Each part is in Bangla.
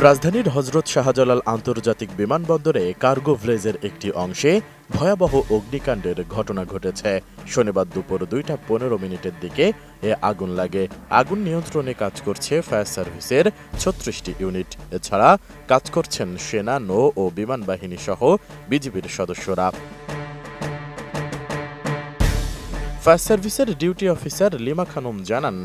রাজধানীর হজরত শাহজালাল আন্তর্জাতিক বিমানবন্দরে কার্গো ভ্লেজের একটি অংশে ভয়াবহ অগ্নিকাণ্ডের ঘটনা ঘটেছে। শনিবার দুপুর দুইটা পনেরো মিনিটের দিকে এ আগুন লাগে। আগুন নিয়ন্ত্রণে কাজ করছে ফায়ার সার্ভিসের ছত্রিশটি ইউনিট। এছাড়া কাজ করছেন সেনা, নৌ ও বিমান বাহিনী সহ বিজিবির সদস্যরা। ফায়ার সার্ভিসের ডিউটি অফিসার লিমা খানুম জানান,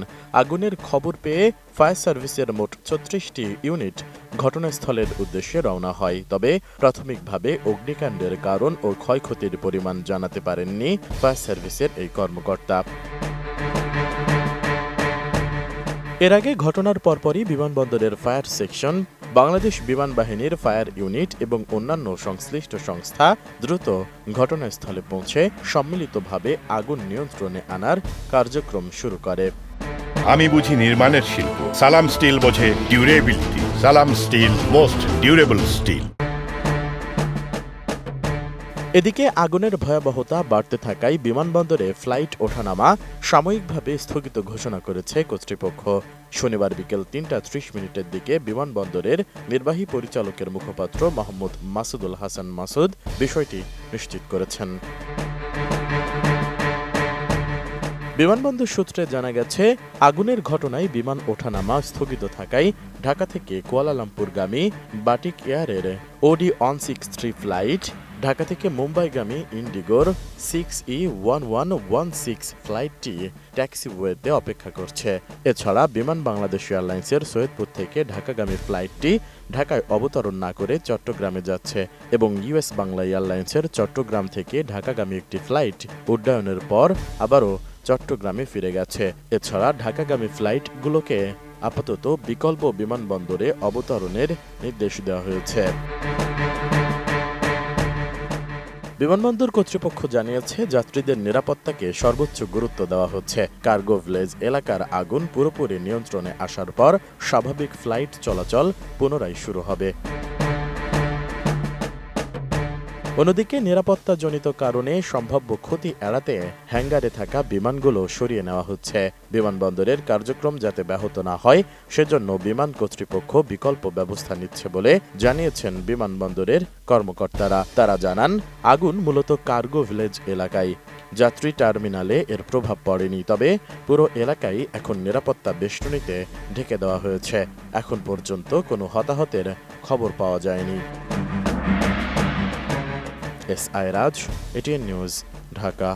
আগুনের খবর পেয়ে ফায়ার সার্ভিসের মোট ছত্রিশটি ইউনিট ঘটনাস্থলের উদ্দেশ্যে রওনা হয়। তবে প্রাথমিকভাবে অগ্নিকাণ্ডের কারণ ও ক্ষয়ক্ষতির পরিমাণ জানাতে পারেননি ফায়ার সার্ভিসের এই কর্মকর্তা। এর আগে ঘটনার পরপরই বিমানবন্দরের ফায়ার সেকশন, বাংলাদেশ বিমান বাহিনীর ফায়ার ইউনিট এবং অন্যান্য সংশ্লিষ্ট সংস্থা দ্রুত ঘটনাস্থলে পৌঁছে সম্মিলিতভাবে আগুন নিয়ন্ত্রণে আনার কার্যক্রম শুরু করে। আমি বুঝি নির্মাণের শিল্প। সালাম স্টিল বোঝে ডিউরেবিলিটি। সালাম স্টিল, মোস্ট ডিউরেবল স্টিল। এদিকে আগুনের ভয়াবহতা বাড়তে থাকায় বিমানবন্দরে ফ্লাইট ওঠানামা সাময়িকভাবে স্থগিত ঘোষণা করেছে কর্তৃপক্ষ। শনিবার বিকেল তিনটা ত্রিশ মিনিটের দিকে বিমানবন্দরের নির্বাহী পরিচালকের মুখপাত্র মোহাম্মদ মাসুদুল হাসান মাসুদ বিষয়টি নিশ্চিত করেছেন। বিমানবন্দর সূত্রে জানা গেছে, আগুনের ঘটনায় বিমান ওঠানামা স্থগিত থাকায় ঢাকা থেকে কুয়ালালামপুরগামী Batik এয়ারের OD one six three flight Dhaka থেকে মুম্বাইগামী ইন্ডিগোর six E one one one six ফ্লাইটটি ট্যাক্সিওয়েতে অপেক্ষা করছে। এছাড়া বিমান বাংলাদেশ এয়ারলাইন্সের সৈয়দপুর থেকে ঢাকাগামী ফ্লাইটটি ঢাকায় অবতরণ না করে চট্টগ্রামে যাচ্ছে এবং ইউএস বাংলা এয়ারলাইন্সের চট্টগ্রাম থেকে ঢাকাগামী একটি ফ্লাইট উড্ডয়নের পর আবারও চট্টগ্রামে ফিরে গেছে। এছাড়া ঢাকাগামী ফ্লাইটগুলোকে আপাতত বিকল্প বিমানবন্দরে অবতরণের নির্দেশ দেওয়া হয়েছে। বিমানবন্দর কর্তৃপক্ষ জানিয়েছে, যাত্রীদের নিরাপত্তাকে সর্বোচ্চ গুরুত্ব দেওয়া হচ্ছে। কার্গো ভিলেজ এলাকার আগুন পুরোপুরি নিয়ন্ত্রণে আসার পর স্বাভাবিক ফ্লাইট চলাচল পুনরায় শুরু হবে। অন্যদিকে নিরাপত্তাজনিত কারণে সম্ভাব্য ক্ষতি এড়াতে হ্যাঙ্গারে থাকা বিমানগুলো সরিয়ে নেওয়া হচ্ছে। বিমানবন্দরের কার্যক্রম যাতে ব্যাহত না হয়, সেজন্য বিমান কর্তৃপক্ষ বিকল্প ব্যবস্থা নিচ্ছে বলে জানিয়েছেন বিমানবন্দরের কর্মকর্তারা। তারা জানান, আগুন মূলত কার্গো ভিলেজ এলাকায়। যাত্রী টার্মিনালে এর প্রভাব পড়েনি, তবে পুরো এলাকায় এখন নিরাপত্তা বেষ্টনীতে ঢেকে দেওয়া হয়েছে। এখন পর্যন্ত কোনো হতাহতের খবর পাওয়া যায়নি। S I Raj ATN news Dhaka.